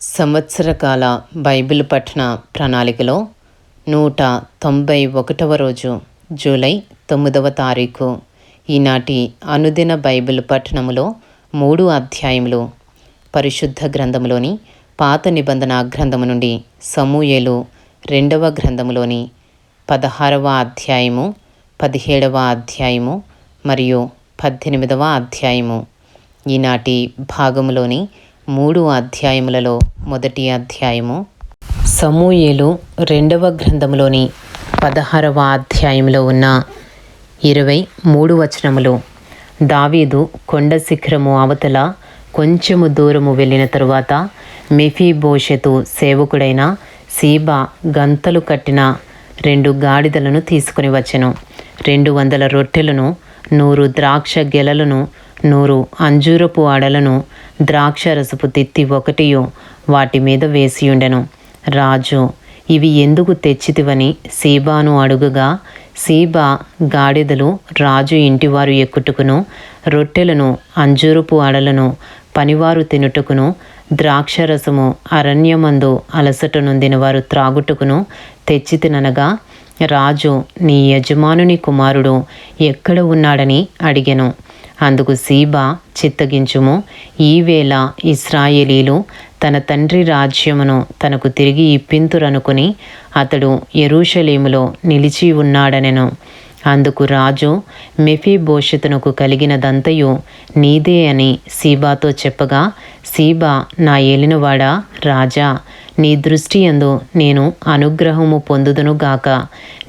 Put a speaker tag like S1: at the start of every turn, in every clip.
S1: సంవత్సరకాల Bible పఠన ప్రణాళికలో నూట తొంభై ఒకటవ రోజు జూలై తొమ్మిదవ తారీఖు ఈనాటి అనుదిన బైబిల్ పఠనములో మూడు అధ్యాయములు. పరిశుద్ధ గ్రంథములోని పాత నిబంధన గ్రంథము నుండి సమూయేలు రెండవ గ్రంథములోని పదహారవ అధ్యాయము పదిహేడవ అధ్యాయము మరియు పద్దెనిమిదవ అధ్యాయము. ఈనాటి భాగములోని మూడు అధ్యాయములలో మొదటి అధ్యాయము. సమూయేలు రెండవ గ్రంథములోని పదహారవ అధ్యాయంలో ఉన్న ఇరవై మూడు వచనములు. దావీదు కొండ శిఖరము అవతల కొంచెము దూరము వెళ్ళిన తరువాత మెఫీబోషెతు సేవకుడైన సీబా గంతలు కట్టిన రెండు గాడిదలను తీసుకుని వచ్చెను. రెండు వందల రొట్టెలను నూరు ద్రాక్ష గెలలను నూరు అంజూరపు అడలను ద్రాక్షరసపు తిత్తి ఒకటియు వాటి మీద వేసియుండెను. రాజు ఇవి ఎందుకు తెచ్చితివని సీబాను అడుగుగా సీబా గాడిదలు రాజు ఇంటివారు ఎక్కుటకును రొట్టెలను అంజూరపు అడలను పనివారు తినుటకును ద్రాక్షరసము అరణ్యమందు అలసట నొందిన వారు త్రాగుటకును తెచ్చితిననగా రాజు నీ యజమానుని కుమారుడు ఎక్కడ ఉన్నాడని అడిగెను. అందుకు సీబా చిత్తగించుము. ఈవేళ ఇస్రాయేలీలు తన తండ్రి రాజ్యమును తనకు తిరిగి ఇప్పింతురనుకుని అతడు ఎరూషలేములో నిలిచి ఉన్నాడనెను. అందుకు రాజు మెఫీభోషితునకు కలిగినదంతయు నీదే అని సీబాతో చెప్పగా సీబా నా ఏలినవాడా? రాజా నీ దృష్టి ఎందు నేను అనుగ్రహము పొందుదునుగాక.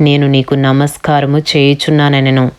S1: నేను నీకు నమస్కారము చేయుచున్నానెను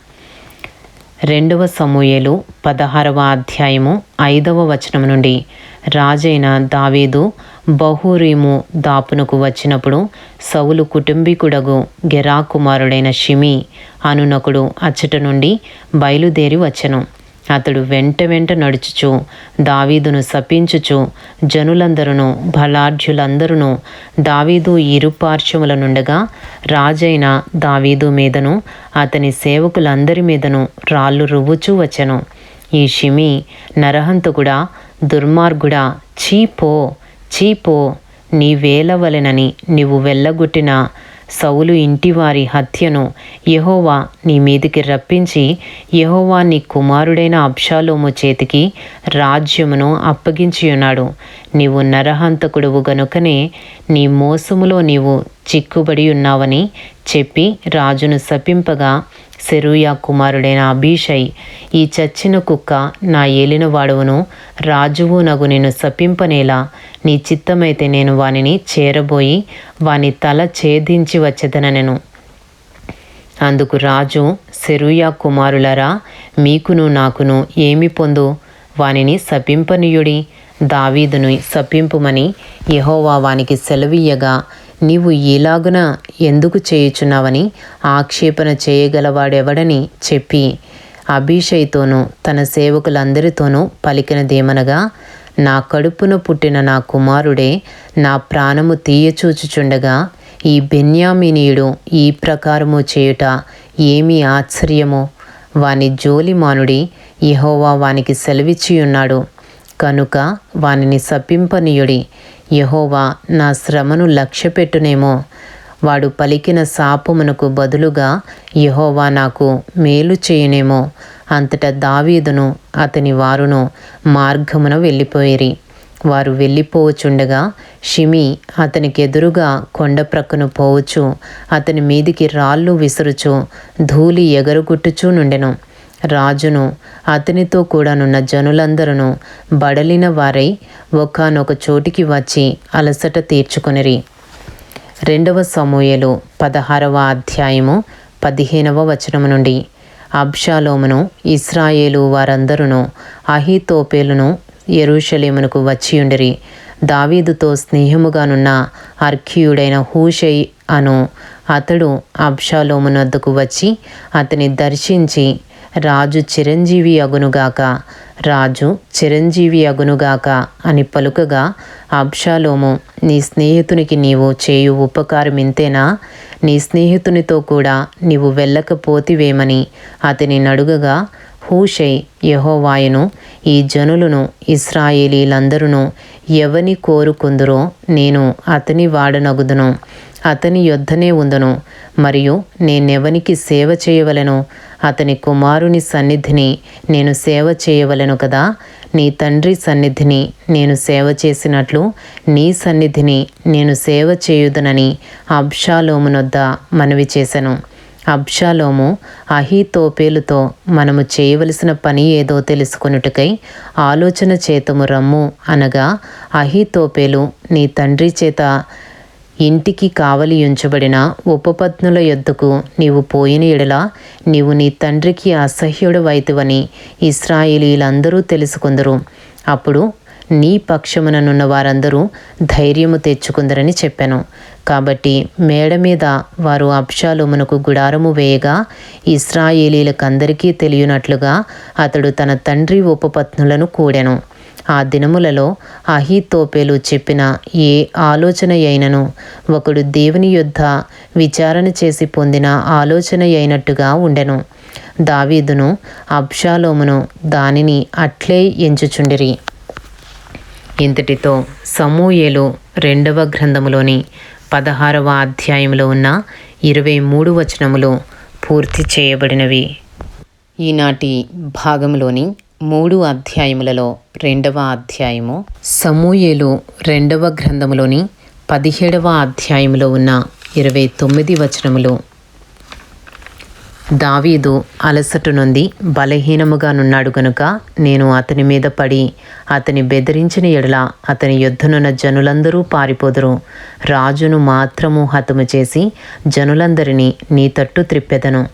S1: రెండవ సమూయలు పదహారవ అధ్యాయము ఐదవ వచనం నుండి. రాజైన దావీదు బహురీము దాపునకు వచ్చినప్పుడు సౌలు కుటుంబీకుడగు గెరా కుమారుడైన షిమి అనునకుడు అచ్చట నుండి బయలుదేరి వచ్చెను. అతడు వెంట వెంట నడుచుచు దావీదును శపించుచు జనులందరును బలాఢ్యులందరును దావీదు ఇరుపార్శ్వముల నుండగా రాజైన దావీదు మీదను అతని సేవకులందరి మీదను రాళ్ళు రువ్వుచూ వచ్చెను. ఈ షిమి నరహంతకుడా దుర్మార్గుడా చీపో చీపో నీ వేలవలెనని నీవు వెళ్ళగొట్టిన సౌలు ఇంటివారి హత్యను యహోవా నీ మీదికి రప్పించి యహోవా నీ కుమారుడైన అబ్షాలోము చేతికి రాజ్యమును అప్పగించి ఉన్నాడు నీవు నరహంతకుడువు గనుకనే నీ మోసములో నీవు చిక్కుబడి ఉన్నావని చెప్పి రాజును శపింపగా సెరూయా కుమారుడైన అభిషయ్ ఈ చచ్చిన కుక్క నా ఏలిన వాడవును రాజువు నగు నేను శపింపనేలా నీ చిత్తమైతే నేను వానిని చేరబోయి వాని తల ఛేదించి వచ్చేదనెను. అందుకు రాజు సెరూయా కుమారులరా మీకును నాకును ఏమి పొందు? వానిని శపింపనీయుడి దావీదును శపింపుమని యహోవా వానికి సెలవీయగా నీవు ఇలాగున ఎందుకు చేయుచున్నావని ఆక్షేపణ చేయగలవాడెవడని చెప్పి అభిషయ్తోనూ తన సేవకులందరితోనూ పలికినదేమనగా నా కడుపున పుట్టిన నా కుమారుడే నా ప్రాణము తీయచూచుచుండగా ఈ బెన్యామినీయుడు ఈ ప్రకారము చేయుట ఏమి ఆశ్చర్యమో? వాని జోలిమానుడి యహోవా వానికి సెలవిచ్చియున్నాడు. కనుక వానిని సపింపనీయుడి యహోవా నా శ్రమను లక్ష్యపెట్టునేమో. వాడు పలికిన శాపమునకు బదులుగా యహోవా నాకు మేలు చేయనేమో. అంతటా దావీదును అతని వారును మార్గమున వెళ్ళిపోయిరి. వారు వెళ్ళిపోవచుండగా షిమి అతనికి ఎదురుగా కొండ ప్రక్కను పోవచ్చు. అతని మీదికి రాళ్ళు విసురుచు ధూళి ఎగరగొట్టుచూ నుండెను. రాజును అతనితో కూడానున్న జనులందరూ బడలిన వారై ఒకనొక చోటికి వచ్చి అలసట తీర్చుకొనిరి. రెండవ సమూయలు పదహారవ అధ్యాయము పదిహేనవ వచనము నుండి. అబ్షాలోమును ఇస్రాయేలు వారందరూ అహితోపేలును ఎరుషలేమునకు వచ్చియుండిరి. దావీదుతో స్నేహముగానున్న అర్ఖియుడైన హూషై అను అతడు అబ్షాలోమునద్దకు వచ్చి అతని దర్శించి రాజు చిరంజీవి అగునుగాక. రాజు చిరంజీవి అగునుగాక అని పలుకగా అబ్షాలోము నీ స్నేహితునికి నీవు చేయు ఉపకారం ఇంతేనా? నీ స్నేహితునితో కూడా నీవు వెళ్ళకపోతివేమని అతని నడుగగా హూషై యహోవాయను ఈ జనులను ఇస్రాయేలీలందరూ ఎవని కోరుకుందురో నేను అతని వాడనగుదును. అతని యొద్దనే ఉందను. మరియు నేనెవనికి సేవ చేయవలను? అతని కుమారుని సన్నిధిని నేను సేవ చేయవలను కదా. నీ తండ్రి సన్నిధిని నేను సేవ చేసినట్లు నీ సన్నిధిని నేను సేవ చేయుదనని అబ్షాలోమునొద్ద మనవి చేశాను అబ్షాలోము అహీతోపేలుతో మనము చేయవలసిన పని ఏదో తెలుసుకొనుటకై ఆలోచన చేతము రమ్ము అనగా అహీతోపేలు నీ తండ్రి చేత ఇంటికి కావలి ఉంచబడిన ఉపపత్నుల యొద్దకు నీవు పోయిన ఎడల నీవు నీ తండ్రికి అసహ్యుడు వైతువని ఇస్రాయేలీలందరూ తెలుసుకుందరు. అప్పుడు నీ పక్షముననున్న వారందరూ ధైర్యము తెచ్చుకుందరని చెప్పాను. కాబట్టి మేడ మీద వారు అబ్షాలోమునకు గుడారము వేయగా ఇస్రాయేలీలకందరికీ తెలియనట్లుగా అతడు తన తండ్రి ఉపపత్నులను కూడెను. ఆ దినములలో అహీతోపేలు చెప్పిన ఏ ఆలోచన అయినను ఒకడు దేవుని యుద్ధ విచారణ చేసి పొందిన ఆలోచన అయినట్టుగా ఉండెను. దావీదును అబ్షాలోమును దానిని అట్లే ఎంచుచుండిరి. ఇంతటితో సమూయేలు రెండవ గ్రంథములోని పదహారవ అధ్యాయంలో ఉన్న ఇరవై మూడు వచనములు పూర్తి చేయబడినవి. ఈనాటి భాగంలోని మూడు అధ్యాయములలో రెండవ అధ్యాయము. సమూయేలు రెండవ గ్రంథములోని పదిహేడవ అధ్యాయంలో ఉన్న ఇరవై తొమ్మిది వచనములు. దావీదు అలసట నుండి బలహీనముగా నున్నాడు గనుక నేను అతని మీద పడి అతని బెదిరించిన ఎడల అతని యుద్ధనున్న జనులందరూ పారిపోదురు. రాజును మాత్రము హతము చేసి జనులందరినీ నీ తట్టు త్రిప్పెదను.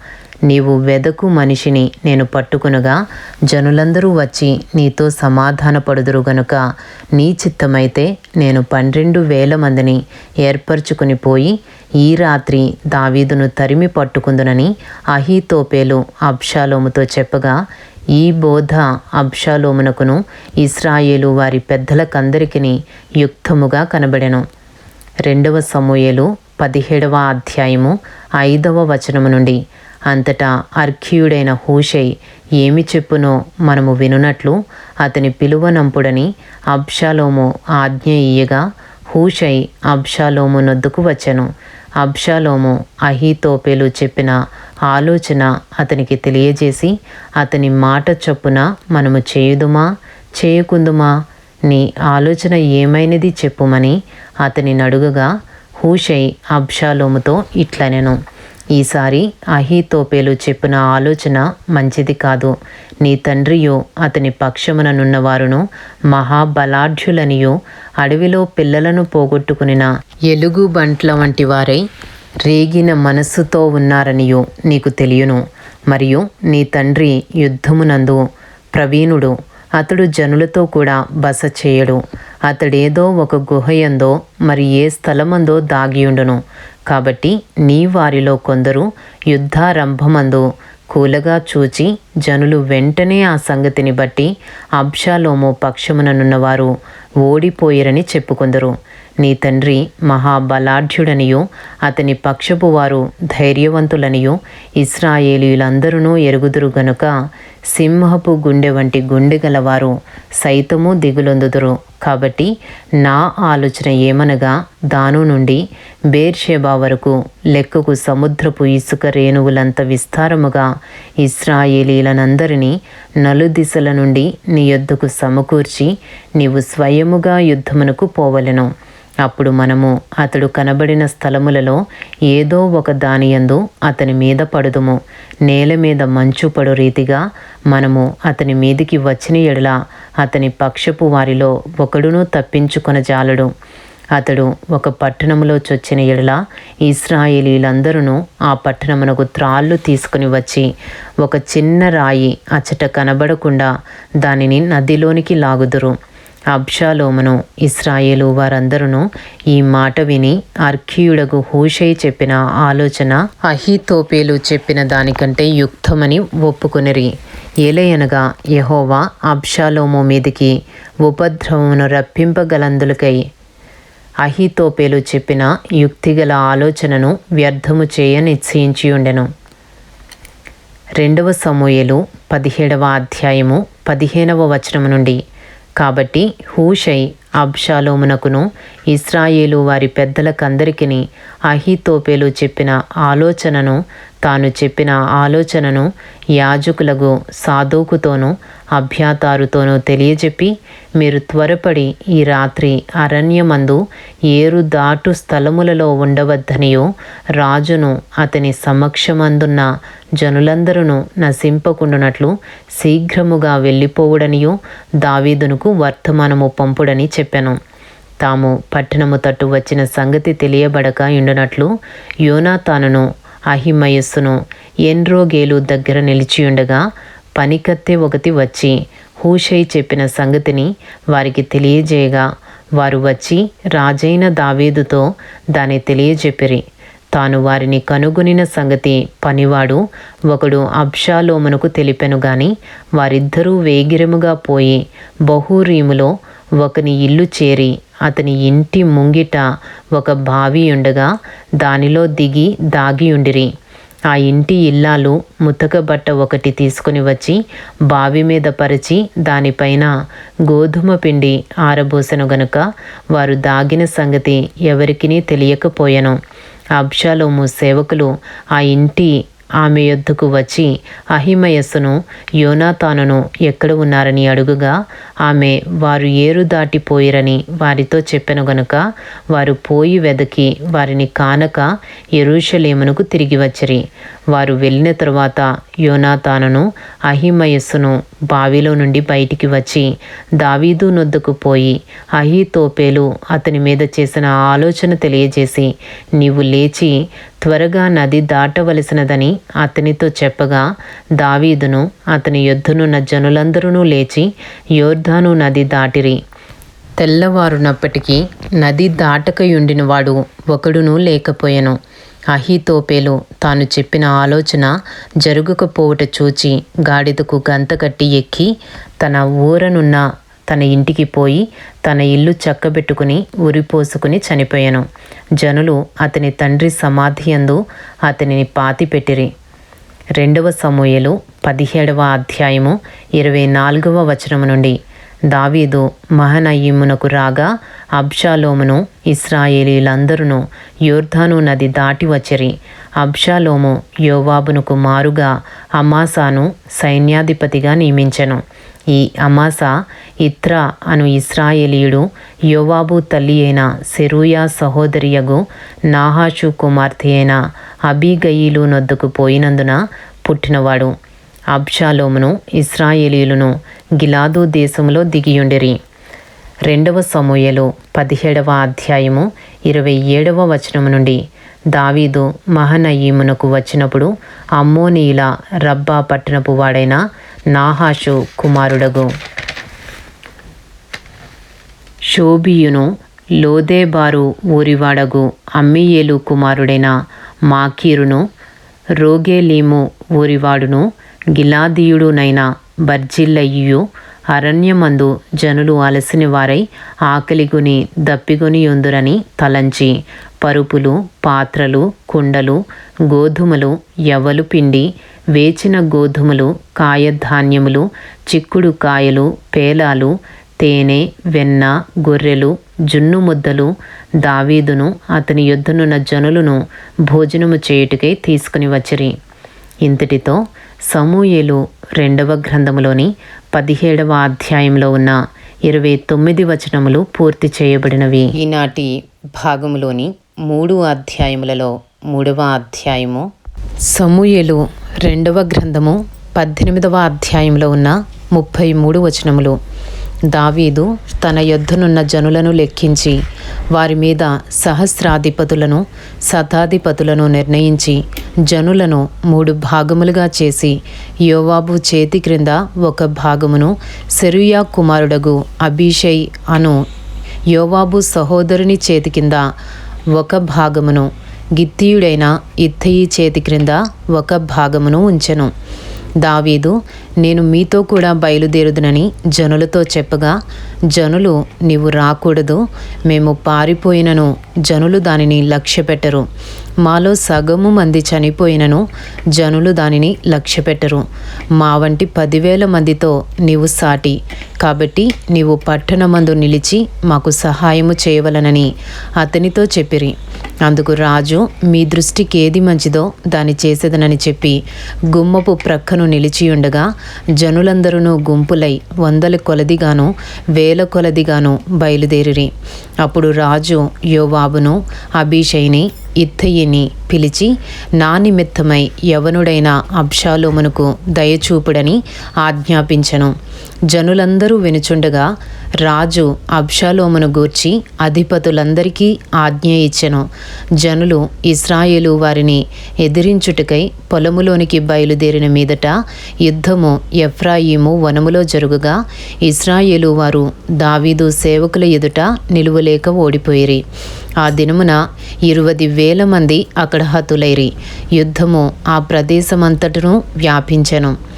S1: నీవు వెదకు మనిషిని నేను పట్టుకునగా జనులందరూ వచ్చి నీతో సమాధానపడుదురు గనుక నీ చిత్తమైతే నేను పన్నెండు వేల మందిని ఏర్పరచుకుని పోయి ఈ రాత్రి దావీదును తరిమి పట్టుకుందునని అహీతోపేలు అబ్షాలోముతో చెప్పగా ఈ బోధ అబ్షాలోమునకును ఇస్రాయేలు వారి పెద్దలకందరికీ యుక్తముగా కనబడెను. రెండవ సమూయేలు పదిహేడవ అధ్యాయము ఐదవ వచనము నుండి అంతటా అర్ఘ్యుడైన హూషై ఏమి చెప్పునో మనము వినునట్లు అతని పిలువనంపుడని అబ్షాలోము ఆజ్ఞ ఇయ్యగా హూషై అబ్షాలోము నొద్దుకు వచ్చెను. అబ్షాలోము అహీతోపేలు చెప్పిన ఆలోచన అతనికి తెలియజేసి అతని మాట చొప్పున మనము చేయుదుమా చేయకుందుమా నీ ఆలోచన ఏమైనది చెప్పుమని అతని నడుగగా హూషై అబ్షాలోముతో ఇట్లనెను. ఈసారి అహీతోపేలు చెప్పిన ఆలోచన మంచిది కాదు. నీ తండ్రియు అతని పక్షముననున్నవారును మహాబలాఢ్యులనియు అడవిలో పిల్లలను పోగొట్టుకునిన ఎలుగు బంట్ల వంటి వారై రేగిన మనస్సుతో ఉన్నారనియు నీకు తెలియను. మరియు నీ తండ్రి యుద్ధమునందు ప్రవీణుడు అతడు జనులతో కూడా బస చేయడు. అతడేదో ఒక గుహయందో మరి ఏ స్థలమందో దాగియుండును. కాబట్టి నీ వారిలో కొందరు యుద్ధారంభమందు కూలగా చూచి జనులు వెంటనే ఆ సంగతిని బట్టి అబ్షాలోము పక్షముననున్నవారు ఓడిపోయిరని చెప్పుకొందరు. నీ తండ్రి మహాబలాఢ్యుడనియు అతని పక్షపు వారు ధైర్యవంతులనియు ఇస్రాయేలీలందరూ ఎరుగుదురు గనుక సింహపు గుండె వంటి గుండె గలవారు సైతము దిగులొందుదురు. కాబట్టి నా ఆలోచన ఏమనగా దాను నుండి బేర్షేబా వరకు లెక్కకు సముద్రపు ఇసుక రేణువులంత విస్తారముగా ఇస్రాయేలీలనందరినీ నలుదిశల నుండి నీ యొద్దకు సమకూర్చి నీవు స్వయముగా యుద్ధమునకు పోవలెను. అప్పుడు మనము అతడు కనబడిన స్థలములలో ఏదో ఒక దానియందు అతని మీద పడుదుము. నేల మీద మంచు పడు రీతిగా మనము అతని మీదికి వచ్చిన ఎడల అతని పక్షపు వారిలో ఒకడును తప్పించుకొన జాలడు. అతడు ఒక పట్టణములో చొచ్చిన ఎడల ఇస్రాయేలీలందరూ ఆ పట్టణమునకు త్రాళ్ళు తీసుకుని వచ్చి ఒక చిన్న రాయి అచ్చట కనబడకుండా దానిని నదిలోనికి లాగుదురు. అబ్షాలోమును ఇస్రాయేలు వారందరూ ఈ మాట విని అర్ఖీయుడకు హూషై చెప్పిన ఆలోచన అహితోపేలు చెప్పిన దానికంటే యుక్తమని ఒప్పుకొనిరి. ఏలయనగా యహోవా అబ్షాలోము మీదికి ఉపద్రవమును రప్పింపగలందులకై అహితోపేలు చెప్పిన యుక్తిగల ఆలోచనను వ్యర్థము చేయ నిశ్చయించి ఉండెను రెండవ సమూయలు పదిహేడవ అధ్యాయము పదిహేనవ వచనము నుండి కాబట్టి హూషై అబ్షాలోమునకును ఇస్రాయేలు వారి పెద్దలకందరికీ అహితోపేలు చెప్పిన ఆలోచనను తాను చెప్పిన ఆలోచనను యాజకులకు సాధోకుతోనూ అభ్యాతారుతోనూ తెలియజెప్పి మీరు త్వరపడి ఈ రాత్రి అరణ్యమందు ఏరు దాటు స్థలములలో ఉండవద్దనియో రాజును అతని సమక్షమందున్న జనులందరూ నశింపకుండునట్లు శీఘ్రముగా వెళ్ళిపోవుడనియో దావీదునకు వర్తమానము పంపుడని చెప్పాను. తాము పట్టణము తట్టు వచ్చిన సంగతి తెలియబడక ఉండునట్లు యోనాతానును అహిమయస్సును. ఎన్రోగేలు దగ్గర నిలిచియుండగా పనికత్తె ఒకటి వచ్చి హూషై చెప్పిన సంగతిని వారికి తెలియజేయగా వారు వచ్చి రాజైన దావీదుతో దాన్ని తెలియజెప్పిరి. తాను వారిని కనుగొనిన సంగతి పనివాడు ఒకడు అబ్షాలోమునకు తెలిపెను గాని వారిద్దరూ వేగిరముగా పోయి బహూరీములో ఒకని ఇల్లు చేరి అతని ఇంటి ముంగిట ఒక బావి ఉండగా దానిలో దిగి దాగి ఉండిరి. ఆ ఇంటి ఇల్లాలు ముతకబట్ట ఒకటి తీసుకుని వచ్చి బావి మీద పరిచి దానిపైన గోధుమ పిండి ఆరబోసెను గనుక వారు దాగిన సంగతి ఎవరికినీ తెలియకపోయెను. అబ్షాలోము సేవకులు ఆ ఇంటి ఆమె యొద్దకు వచ్చి అహిమయస్సును యోనాతానును ఎక్కడ ఉన్నారని అడుగుగా ఆమె వారు ఏరు దాటిపోయిరని వారితో చెప్పెను గనుక వారు పోయి వెదకి వారిని కానక ఎరుషలేమునకు తిరిగి వచ్చిరి. వారు వెళ్ళిన తరువాత యోనాతానును అహిమయస్సును బావిలో నుండి బయటికి వచ్చి దావీదు నొద్దుకు పోయి అహితోపేలు అతని మీద చేసిన ఆలోచన తెలియజేసి నీవు లేచి త్వరగా నది దాటవలసినదని అతనితో చెప్పగా దావీదును అతని యుద్ధనున్న జనులందరూ లేచి యోర్ధాను నది దాటిరి. తెల్లవారునప్పటికీ నది దాటకయుండినవాడు ఒకడును లేకపోయెను. అహితోపేలు తాను చెప్పిన ఆలోచన జరుగుకపోవుట చూచి గాడిదకు గంత కట్టి ఎక్కి తన ఊరనున్న తన ఇంటికి పోయి తన ఇల్లు చక్కబెట్టుకుని ఉరిపోసుకుని చనిపోయాను. జనులు అతని తండ్రి సమాధి అందు అతనిని పాతిపెట్టిరి రెండవ సమూయలు పదిహేడవ అధ్యాయము ఇరవై నాలుగవ వచనము నుండి దావీదు మహనయీమునకు రాగా అబ్షాలోమును ఇస్రాయేలీలందరూ యోర్ధాను నది దాటి వచ్చిరి. అబ్షాలోము యోవాబునకు మారుగా అమాసాను సైన్యాధిపతిగా నియమించెను. ఈ అమాసా ఇత్రా అను ఇస్రాయేలీయుడు యోవాబు తల్లి అయిన సెరూయా సహోదరియగు నాహాషు కుమార్తె అయిన అబీగయీలు నొద్దుకు పోయినందున పుట్టినవాడు. అబ్షాలోమును ఇస్రాయేలీలను గిలాదు దేశములో దిగియుండిరి. రెండవ సమూయలు పదిహేడవ అధ్యాయము ఇరవై ఏడవ వచనము నుండి. దావీదు మహనయీమునకు వచ్చినప్పుడు అమ్మోనీల రబ్బా పట్టణపు వాడైన నాహాషు కుమారుడగు. షోబియును లోదేబారు ఊరివాడగు అమ్మియేలు కుమారుడైన మాకీరును రోగేలీము ఊరివాడును గిలాదీయుడునైన బర్జిల్లయ్యు అరణ్యమందు జనులు అలసిన వారై ఆకలిగుని దప్పిగొని ఉందురని తలంచి పరుపులు పాత్రలు కుండలు గోధుమలు యవలు పిండి వేచిన గోధుమలు కాయధాన్యములు చిక్కుడు కాయలు పేలాలు తేనె వెన్న గొర్రెలు జున్ను ముద్దలు దావీదును అతని యుద్ధనున్న జనులను భోజనము చేయుటికై తీసుకుని వచ్చిరి. ఇంతటితో సమూయేలు రెండవ గ్రంథములోని పదిహేడవ అధ్యాయంలో ఉన్న ఇరవై తొమ్మిది వచనములు పూర్తి చేయబడినవి. ఈనాటి భాగములోని మూడు అధ్యాయములలో మూడవ అధ్యాయము. సమూయేలు రెండవ గ్రంథము పద్దెనిమిదవ అధ్యాయంలో ఉన్న ముప్పై మూడు వచనములు. దావీదు తన యొద్దనున్న జనులను లెక్కించి వారి మీద సహస్రాధిపతులను శతాధిపతులను నిర్ణయించి జనులను మూడు భాగములుగా చేసి యోవాబు చేతి క్రింద ఒక భాగమును సెరుయా కుమారుడగు అభిషయ్ అను యోవాబు సహోదరుని చేతి కింద ఒక భాగమును గిత్తీయుడైన ఇత్తయి చేతి క్రింద ఒక భాగమును ఉంచెను. దావీదు నేను మీతో కూడా బయలుదేరుదునని జనులతో చెప్పగా జనులు నీవు రాకూడదు మేము పారిపోయినను జనులు దానిని లక్ష్యపెట్టరు. మాలో సగము మంది చనిపోయినను జనులు దానిని లక్ష్యపెట్టరు. మా వంటి పదివేల మందితో నీవు సాటి. కాబట్టి నీవు పట్టణమందు నిలిచి మాకు సహాయము చేయవలనని అతనితో చెప్పిరి. అందుకు రాజు మీ దృష్టికి ఏది మంచిదో దాని చేసేదనని చెప్పి గుమ్మపు ప్రక్కను నిలిచి ఉండగా జనులందరూ గుంపులై వందల కొలదిగాను వేల కొలదిగాను బయలుదేరిరి. అప్పుడు రాజు యోవాబును అభిషైని ఇత్తయిని పిలిచి నా నిమిత్తమై యవనుడైన అబ్షాలోమునకు దయచూపుడని ఆజ్ఞాపించను. జనులందరూ వినుచుండగా రాజు అబ్షాలోమును గూర్చి అధిపతులందరికీ ఆజ్ఞ ఇచ్చెను. జనులు ఇస్రాయేలు వారిని ఎదిరించుటకై పొలములోనికి బయలుదేరిన మీదట యుద్ధము ఎఫ్రాయిము వనములో జరుగుగా ఇస్రాయేలు వారు దావీదు సేవకుల ఎదుట నిలువలేక ఓడిపోయిరి. ఆ దినమున ఇరువది వేల మంది అక్కడ హతులైరి యుద్ధము ఆ ప్రదేశమంతటను వ్యాపించెను.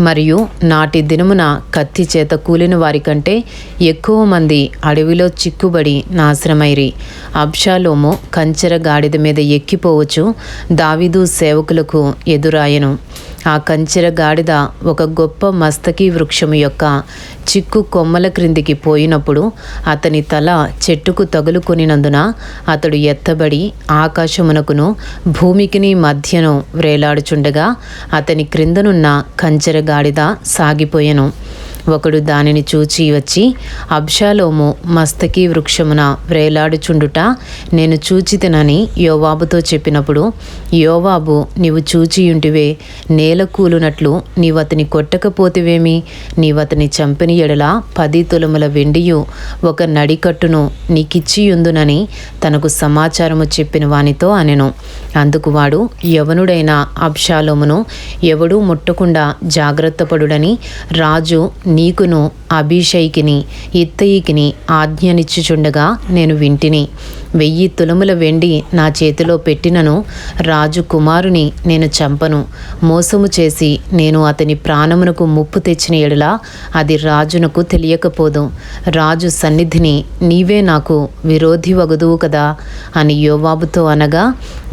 S1: మరియు నాటి దినమున కత్తి చేత కూలిన వారికంటే ఎక్కువ మంది అడవిలో చిక్కుబడి నాశనమైరి. అబ్షాలోము కంచెర గాడిద మీద ఎక్కిపోవచ్చు. దావిదు సేవకులకు ఎదురాయను. ఆ కంచెర గాడిద ఒక గొప్ప మస్తకి వృక్షము యొక్క చిక్కు కొమ్మల క్రిందికి పోయినప్పుడు అతని తల చెట్టుకు తగులుకొనినందున అతడు ఎత్తబడి ఆకాశమునకును భూమికిని మధ్యను వ్రేలాడుచుండగా అతని క్రిందనున్న కంచెర గాడిద సాగిపోయెను. ఒకడు దానిని చూచి వచ్చి అబ్షాలోము మస్తకి వృక్షమున వ్రేలాడుచుండుట నేను చూచితినని యోవాబుతో చెప్పినప్పుడు యోవాబు నీవు చూచియుంటివే నేల కూలునట్లు నీవు అతని కొట్టకపోతివేమి? నీవతని అతని చంపిన ఎడల పది తులముల వెండియు ఒక నడికట్టును నీకిచ్చియుందునని తనకు సమాచారము చెప్పిన వానితో అనెను. అందుకు వాడు యవనుడైన అబ్షాలోమును ఎవడూ ముట్టకుండా జాగ్రత్తపడుడని రాజు నీకును అభిషైకిని ఇత్తయికిని ఆజ్ఞనిచ్చుచుండగా నేను వింటిని. వెయ్యి తులముల వెండి నా చేతిలో పెట్టినను రాజు కుమారుని నేను చంపను. మోసము చేసి నేను అతని ప్రాణమునకు ముప్పు తెచ్చిన ఎడలా అది రాజునకు తెలియకపోదు. రాజు సన్నిధిని నీవే నాకు విరోధి వగదువు కదా అని యోవాబుతో అనగా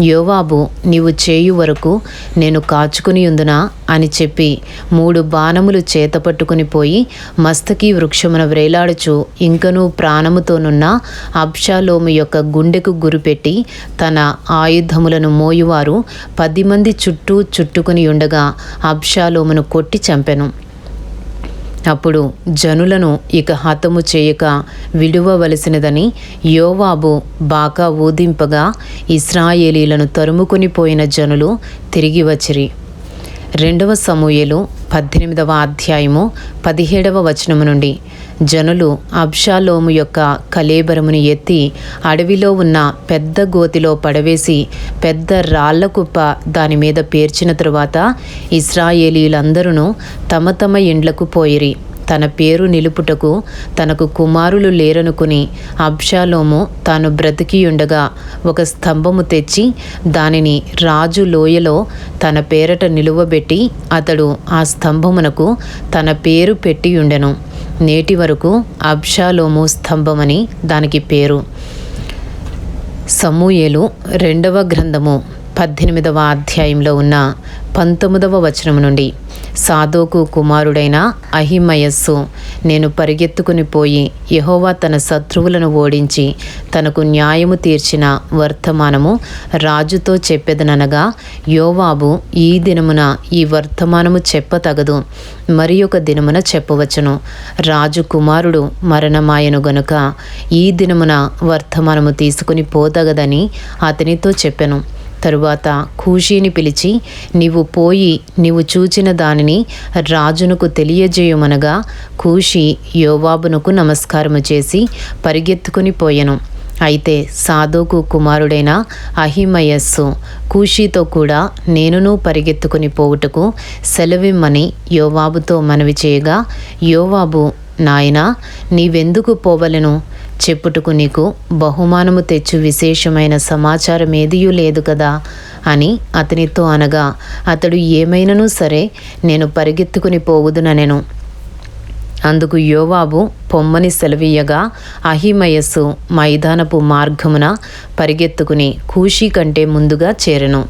S1: యోవాబు నీవు చేయు వరకు నేను కాచుకుని ఉందునా అని చెప్పి మూడు బాణములు చేత పట్టుకుని పోయి మస్తకి వృక్షమున వ్రేలాడుచు ఇంకనూ ప్రాణముతోనున్న అబ్షాలోము యొక్క గుండెకు గురిపెట్టి తన ఆయుధములను మోయువారు పది మంది చుట్టూ చుట్టుకుని ఉండగా అబ్షాలోమును కొట్టి చంపెను. అప్పుడు జనులను ఇక హతము చేయక విడువవలసినదని యోవాబు బాకా ఊదింపగా ఇస్రాయేలీలను తరుముకుని పోయిన జనులు తిరిగి వచ్చిరి. రెండవ సమూయలు పద్దెనిమిదవ అధ్యాయము పదిహేడవ వచనము నుండి. జనులు అబ్షాలోము యొక్క కలేబరమును ఎత్తి అడవిలో ఉన్న పెద్ద గోతిలో పడవేసి పెద్ద రాళ్ళ కుప్ప దాని మీద పేర్చిన తరువాత ఇస్రాయేలీలందరూ తమ తమ ఇండ్లకు పోయిరి. తన పేరు నిలుపుటకు తనకు కుమారులు లేరనుకుని అబ్షాలోము తాను బ్రతికియుండగా ఒక స్తంభము తెచ్చి దానిని రాజు లోయలో తన పేరట నిలువబెట్టి అతడు ఆ స్తంభమునకు తన పేరు పెట్టియుండెను. నేటి వరకు అబ్షాలోము స్తంభమని దానికి పేరు. సమూయేలు రెండవ గ్రంథము. పద్దెనిమిదవ అధ్యాయంలో ఉన్న పంతొమ్మిదవ వచనం నుండి సాధోకు కుమారుడైన అహిమయస్సు నేను పరిగెత్తుకుని పోయి యహోవా తన శత్రువులను ఓడించి తనకు న్యాయము తీర్చిన వర్తమానము రాజుతో చెప్పెదనగా యోవాబు ఈ దినమున ఈ వర్తమానము చెప్పతగదు మరి ఒక దినమున చెప్పవచ్చును. రాజు కుమారుడు మరణమాయను గనుక ఈ దినమున వర్తమానము తీసుకుని పోతగదని అతనితో చెప్పెను. తరువాత కూషీని పిలిచి నీవు పోయి నీవు చూచిన దానిని రాజునకు తెలియజేయమనగా కూషి యోవాబునకు నమస్కారము చేసి పరిగెత్తుకుని పోయెను. అయితే సాధోకు కుమారుడైన అహిమయస్సు కూషీతో కూడా నేనును పరిగెత్తుకుని పోవుటకు సెలవిమ్మని యోవాబుతో మనవి చేయగా యోవాబు నాయనా నీవెందుకు పోవలను? చెప్పుటకు నీకు బహుమానము తెచ్చు విశేషమైన సమాచారం ఏదియూ లేదు కదా? అని అతనితో అనగా అతడు ఏమైనను సరే నేను పరిగెత్తుకుని పోవుదుననెను. అందుకు యోవాబు పొమ్మని సెలవీయగా అహిమయస్సు మైదానపు మార్గమున పరిగెత్తుకుని కూషి కంటే ముందుగా చేరెను.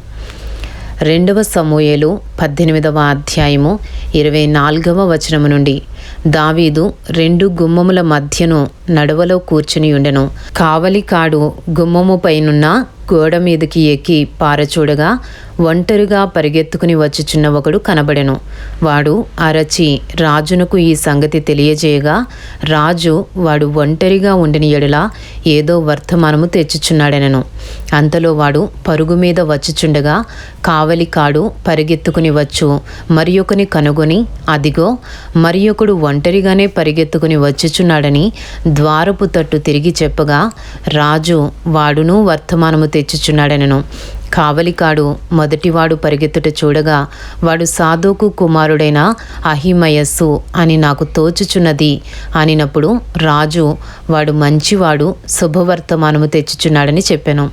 S1: రెండవ సమూయేలు పద్దెనిమిదవ అధ్యాయము ఇరవై నాలుగవ వచనము నుండి. దావీదు రెండు గుమ్మముల మధ్యను నడవలో కూర్చుని ఉండెను. కావలి కాడు గుమ్మము పైనున్న గోడ మీదకి ఎక్కి పారచూడగా ఒంటరిగా పరిగెత్తుకుని వచ్చుచున్న ఒకడు కనబడెను. వాడు అరచి రాజునకు ఈ సంగతి తెలియజేయగా రాజు వాడు ఒంటరిగా ఉండిన ఎడల ఏదో వర్తమానము తెచ్చుచున్నాడనను. అంతలో వాడు పరుగు మీద వచ్చుచుండగా కావలి కాడు పరిగెత్తుకుని వచ్చు మరి ఒకని కనుగొని అదిగో మరి ఒకడు ఒంటరిగానే పరిగెత్తుకుని వచ్చుచున్నాడని ద్వారపు తట్టు తిరిగి చెప్పగా రాజు వాడును వర్తమానము తెచ్చుచున్నాడనను. కావలికాడు మొదటివాడు పరిగెత్తుట చూడగా వాడు సాధోకు కుమారుడైన అహిమయస్సు అని నాకు తోచుచున్నది అనినప్పుడు రాజు వాడు మంచివాడు శుభవర్తమానము తెచ్చుచున్నాడని చెప్పాను.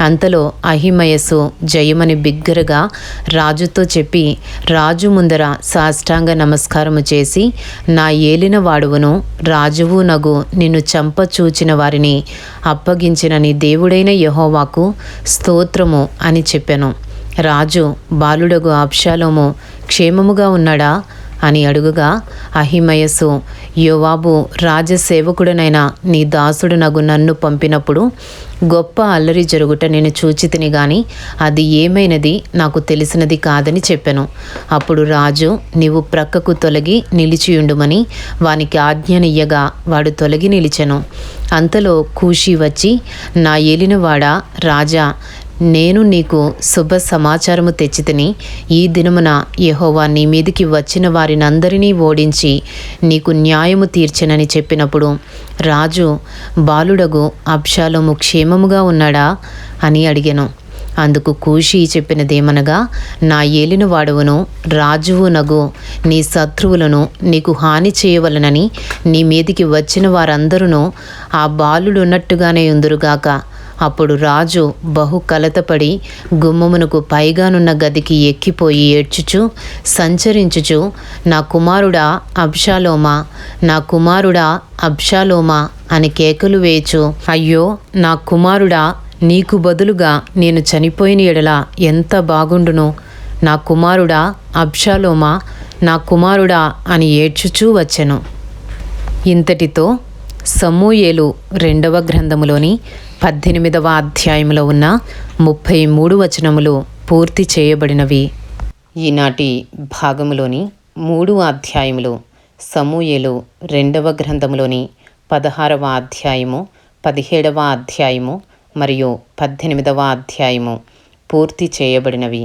S1: అంతలో అహిమయస్సు జయమని బిగ్గరగా రాజుతో చెప్పి రాజు ముందర సాష్టాంగ నమస్కారము చేసి నా ఏలిన వాడువను రాజువు నగు నిన్ను చంపచూచిన వారిని అప్పగించిన నీ దేవుడైన యహోవాకు స్తోత్రము అని చెప్పాను. రాజు బాలుడగు అబ్షాలోము క్షేమముగా ఉన్నాడా? అని అడుగుగా అహిమయస్సు యోవాబు రాజసేవకుడనైన నీ దాసుడు నగు నన్ను పంపినప్పుడు గొప్ప అల్లరి జరుగుట నేను చూచితిని గాని అది ఏమైనది నాకు తెలిసినది కాదని చెప్పాను. అప్పుడు రాజు నీవు ప్రక్కకు తొలగి నిలిచియుండుమని వానికి ఆజ్ఞనియ్యగా వాడు తొలగి నిలిచెను. అంతలో కూషి వచ్చి నా ఏలినవాడా రాజా నేను నీకు శుభ సమాచారము తెచ్చితిని ఈ దినమున యహోవా నీ మీదికి వచ్చిన వారినందరినీ ఓడించి నీకు న్యాయము తీర్చనని చెప్పినప్పుడు రాజు బాలుడగు అబ్షాలోము క్షేమముగా ఉన్నాడా అని అడిగాను. అందుకు కూషి చెప్పినదేమనగా నా ఏలిన వాడవును రాజువు నగు నీ శత్రువులను నీకు హాని చేయవలనని నీ మీదికి వచ్చిన వారందరూ ఆ బాలుడున్నట్టుగానే ఉందురుగాక. అప్పుడు రాజు బహు కలతపడి గుమ్మమునకు పైగానున్న గదికి ఎక్కిపోయి ఏడ్చుచు సంచరించుచు నా కుమారుడా అబ్షాలోమా నా కుమారుడా అబ్షాలోమా అని కేకలు వేయచు అయ్యో నా కుమారుడా నీకు బదులుగా నేను చనిపోయిన ఎడల ఎంత బాగుండును? నా కుమారుడా అబ్షాలోమా నా కుమారుడా అని ఏడ్చుచూ వచ్చెను. ఇంతటితో సమూయేలు రెండవ గ్రంథములోని పద్దెనిమిదవ అధ్యాయంలో ఉన్న ముప్పై మూడు వచనములు పూర్తి చేయబడినవి. ఈనాటి భాగములోని మూడు అధ్యాయములు సమూయలు రెండవ గ్రంథములోని పదహారవ అధ్యాయము పదిహేడవ అధ్యాయము మరియు పద్దెనిమిదవ అధ్యాయము పూర్తి చేయబడినవి.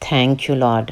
S1: Thank you lord